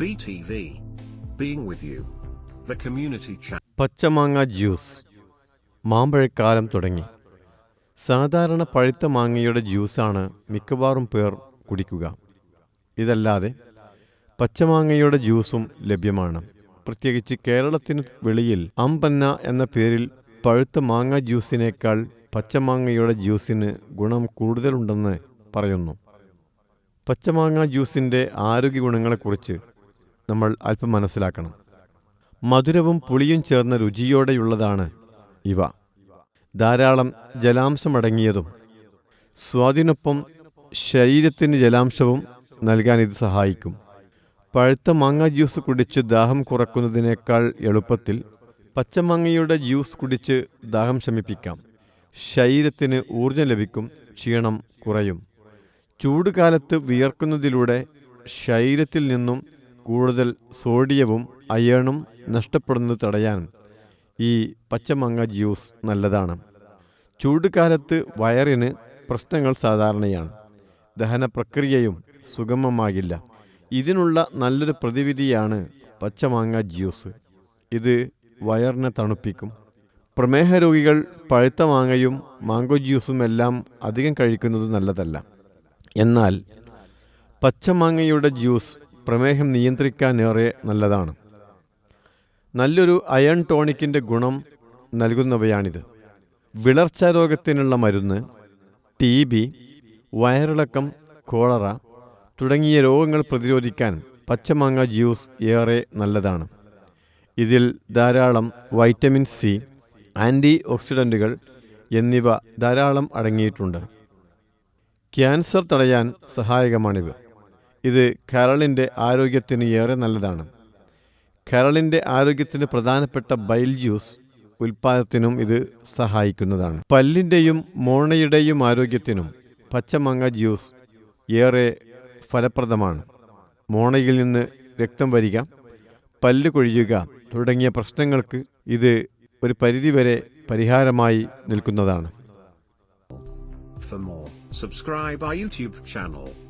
BTV. Being with you. The community channel. പച്ചമാങ്ങ juice മാമ്പഴക്കാലം തുടങ്ങി സാധാരണ പഴുത്ത മാങ്ങയുടെ ജ്യൂസാണ് മിക്കവാറും പേർ കുടിക്കുക ഇതല്ലാതെ പച്ചമാങ്ങയുടെ ജ്യൂസും ലഭ്യമാണ് പ്രത്യേകിച്ച് കേരളത്തിന് വെളിയിൽ അമ്പന്ന എന്ന പേരിൽ പഴുത്ത മാങ്ങ ജ്യൂസിനേക്കാൾ പച്ചമാങ്ങയുടെ ജ്യൂസിന് ഗുണം കൂടുതലുണ്ടെന്ന് പറയുന്നു പച്ചമാങ്ങ ജ്യൂസിന്റെ ആരോഗ്യ ഗുണങ്ങളെക്കുറിച്ച് നമ്മൾ അല്പം മനസ്സിലാക്കണം. മധുരവും പുളിയും ചേർന്ന രുചിയോടെയുള്ളതാണ് ഇവ. ധാരാളം ജലാംശമടങ്ങിയതും സ്വാദിനൊപ്പം ശരീരത്തിന് ജലാംശവും നൽകാൻ ഇത് സഹായിക്കും. പഴുത്ത മാങ്ങ ജ്യൂസ് കുടിച്ച് ദാഹം കുറക്കുന്നതിനേക്കാൾ എളുപ്പത്തിൽ പച്ചമാങ്ങയുടെ ജ്യൂസ് കുടിച്ച് ദാഹം ശമിപ്പിക്കാം. ശരീരത്തിന് ഊർജം ലഭിക്കും ക്ഷീണം കുറയും. ചൂടുകാലത്ത് വിയർക്കുന്നതിലൂടെ ശരീരത്തിൽ നിന്നും കൂടുതൽ സോഡിയവും അയേണും നഷ്ടപ്പെടുന്നത് തടയാൻ ഈ പച്ചമാങ്ങ ജ്യൂസ് നല്ലതാണ്. ചൂടുകാലത്ത് വയറിന് പ്രശ്നങ്ങൾ സാധാരണയാണ്. ദഹന പ്രക്രിയയും സുഗമമാകില്ല. ഇതിനുള്ള നല്ലൊരു പ്രതിവിധിയാണ് പച്ചമാങ്ങ ജ്യൂസ്. ഇത് വയറിനെ തണുപ്പിക്കും. പ്രമേഹ രോഗികൾ പഴുത്ത മാങ്ങയും മാങ്കോ ജ്യൂസും എല്ലാം അധികം കഴിക്കുന്നത് നല്ലതല്ല. എന്നാൽ പച്ചമാങ്ങയുടെ ജ്യൂസ് പ്രമേഹം നിയന്ത്രിക്കാനേറെ നല്ലതാണ്. നല്ലൊരു അയൺ ടോണിക്കിന്റെ ഗുണം നൽകുന്നവയാണിത്. വിളർച്ച രോഗത്തിനുള്ള മരുന്ന് ടി ബി വയറിളക്കം കോളറ തുടങ്ങിയ രോഗങ്ങൾ പ്രതിരോധിക്കാൻ പച്ചമാങ്ങ ജ്യൂസ് ഏറെ നല്ലതാണ്. ഇതിൽ ധാരാളം വൈറ്റമിൻ സി ആന്റി ഓക്സിഡന്റുകൾ എന്നിവ ധാരാളം അടങ്ങിയിട്ടുണ്ട്. ക്യാൻസർ തടയാൻ സഹായകമാണിത്. ഇത് കരളിന്റെ ആരോഗ്യത്തിന് ഏറെ നല്ലതാണ്. കരളിന്റെ ആരോഗ്യത്തിന് പ്രധാനപ്പെട്ട ബൈൽ ജ്യൂസ് ഉൽപ്പാദനത്തിനും ഇത് സഹായിക്കുന്നതാണ്. പല്ലിന്റെയും മോണയുടെയും ആരോഗ്യത്തിനും പച്ചമങ്ങ ജ്യൂസ് ഏറെ ഫലപ്രദമാണ്. മോണയിൽ നിന്ന് രക്തം വരിക പല്ല് കൊഴിയുക തുടങ്ങിയ പ്രശ്നങ്ങൾക്ക് ഇത് ഒരു പരിധിവരെ പരിഹാരമായി നിൽക്കുന്നതാണ്. For more, subscribe our YouTube channel.